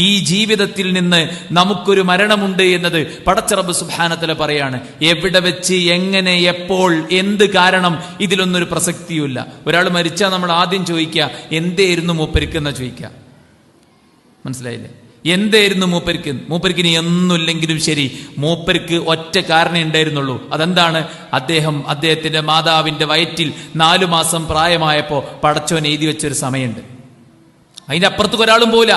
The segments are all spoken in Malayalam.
ഈ ജീവിതത്തിൽ നിന്ന് നമുക്കൊരു മരണമുണ്ട് എന്നത് പടച്ചറബ് സുബാനത്തല പറയാണ്. എവിടെ വെച്ച് എങ്ങനെ എപ്പോൾ എന്ത് കാരണം ഇതിലൊന്നൊരു പ്രസക്തിയുമില്ല. ഒരാൾ മരിച്ചാൽ നമ്മൾ ആദ്യം ചോദിക്കുക എന്തേയിരുന്നു മൂപ്പരിക്കുന്ന ചോദിക്കുക. മനസ്സിലായില്ലേ? എന്തായിരുന്നു മൂപ്പരിക്ക്? മൂപ്പരിക്കിന് ഒന്നുമില്ലെങ്കിലും ശരി മൂപ്പരിക്ക് ഒറ്റ കാരണം ഉണ്ടായിരുന്നുള്ളൂ. അതെന്താണ്? അദ്ദേഹം അദ്ദേഹത്തിന്റെ മാതാവിന്റെ വയറ്റിൽ നാലു മാസം പ്രായമായപ്പോ പടച്ചോൻ എഴുതി വെച്ചൊരു സമയമുണ്ട്. അതിന്റെ അപ്പുറത്തേക്ക് ഒരാളും പോല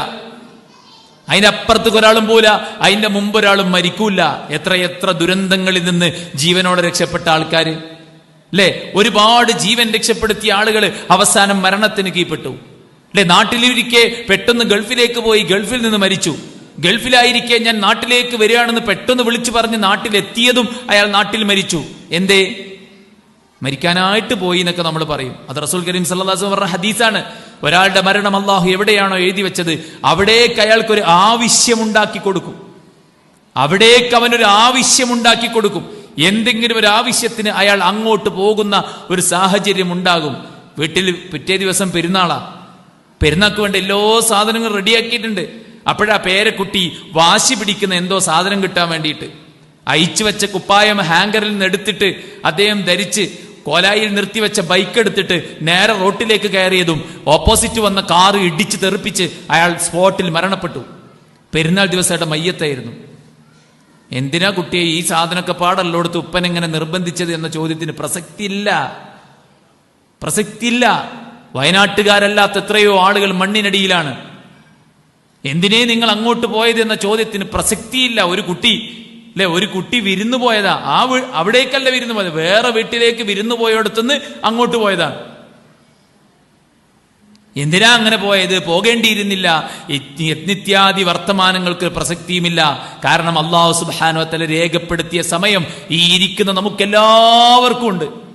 അതിന്റെ അപ്പുറത്തേക്ക് ഒരാളും പോല അതിന്റെ മുമ്പ് ഒരാളും മരിക്കൂല എത്ര എത്ര ദുരന്തങ്ങളിൽ നിന്ന് ജീവനോടെ രക്ഷപ്പെട്ട ആൾക്കാർ അല്ലേ? ഒരുപാട് ജീവൻ രക്ഷപ്പെടുത്തിയ ആളുകൾ അവസാനം മരണത്തിന് കീഴ്പ്പെട്ടു അല്ലെ? നാട്ടിലിരിക്കെ പെട്ടെന്ന് ഗൾഫിലേക്ക് പോയി ഗൾഫിൽ നിന്ന് മരിച്ചു. ഗൾഫിലായിരിക്കെ ഞാൻ നാട്ടിലേക്ക് വരികയാണെന്ന് പെട്ടെന്ന് വിളിച്ചു പറഞ്ഞ് നാട്ടിലെത്തിയതും അയാൾ നാട്ടിൽ മരിച്ചു. എന്തേ? മരിക്കാനായിട്ട് പോയി എന്നൊക്കെ നമ്മൾ പറയും. അത് റസൂൽ കരീം സല്ലാസ് പറഞ്ഞ ഹദീസാണ്. ഒരാളുടെ മരണം അള്ളാഹു എവിടെയാണോ എഴുതി വെച്ചത് അവിടേക്ക് അയാൾക്കൊരു ആവശ്യമുണ്ടാക്കി കൊടുക്കും. അവിടേക്ക് അവനൊരു ആവശ്യമുണ്ടാക്കി കൊടുക്കും. എന്തെങ്കിലും ഒരു ആവശ്യത്തിന് അയാൾ അങ്ങോട്ട് പോകുന്ന ഒരു സാഹചര്യം ഉണ്ടാകും. വീട്ടിൽ പിറ്റേ ദിവസം പെരുന്നാളാ. പെരുന്നാൾക്ക് വേണ്ട എല്ലാ സാധനങ്ങളും റെഡിയാക്കിയിട്ടുണ്ട്. അപ്പോഴാ പേരക്കുട്ടി വാശി പിടിക്കുന്ന എന്തോ സാധനം കിട്ടാൻ വേണ്ടിയിട്ട്. അയച്ചു വെച്ച കുപ്പായം ഹാങ്കറിൽ നിന്ന് എടുത്തിട്ട് അദ്ദേഹം ധരിച്ച് കോലായിൽ നിർത്തിവെച്ച ബൈക്ക് എടുത്തിട്ട് നേരെ റോട്ടിലേക്ക് കയറിയതും ഓപ്പോസിറ്റ് വന്ന കാറ് ഇടിച്ച് തെറിപ്പിച്ച് അയാൾ സ്പോട്ടിൽ മരണപ്പെട്ടു. പെരുന്നാൾ ദിവസമായിട്ട് മയ്യത്തായിരുന്നു. എന്തിനാ കുട്ടിയെ ഈ സാധനമൊക്കെ പാടല്ലോടത്ത് ഉപ്പൻ എങ്ങനെ നിർബന്ധിച്ചത് എന്ന ചോദ്യത്തിന് പ്രസക്തിയില്ല. പ്രസക്തിയില്ല. വയനാട്ടുകാരല്ലാത്ത എത്രയോ ആളുകൾ മണ്ണിനടിയിലാണ്. എന്തിനേ നിങ്ങൾ അങ്ങോട്ട് പോയത് എന്ന ചോദ്യത്തിന് പ്രസക്തിയില്ല. ഒരു കുട്ടി അല്ലെ ഒരു കുട്ടി വിരുന്നു പോയതാ. ആ അവിടേക്കല്ല വിരുന്നു പോയത്? വേറെ വീട്ടിലേക്ക് വിരുന്നു പോയടത്തുനിന്ന് അങ്ങോട്ട് പോയതാണ് എന്തിനാ അങ്ങനെ പോയത്? പോകേണ്ടിയിരുന്നില്ല. യത്നിത്യാദി വർത്തമാനങ്ങൾക്ക് പ്രസക്തിയുമില്ല. കാരണം അള്ളാഹു സുബാനോ തല രേഖപ്പെടുത്തിയ സമയം ഈ ഇരിക്കുന്ന നമുക്കെല്ലാവർക്കും ഉണ്ട്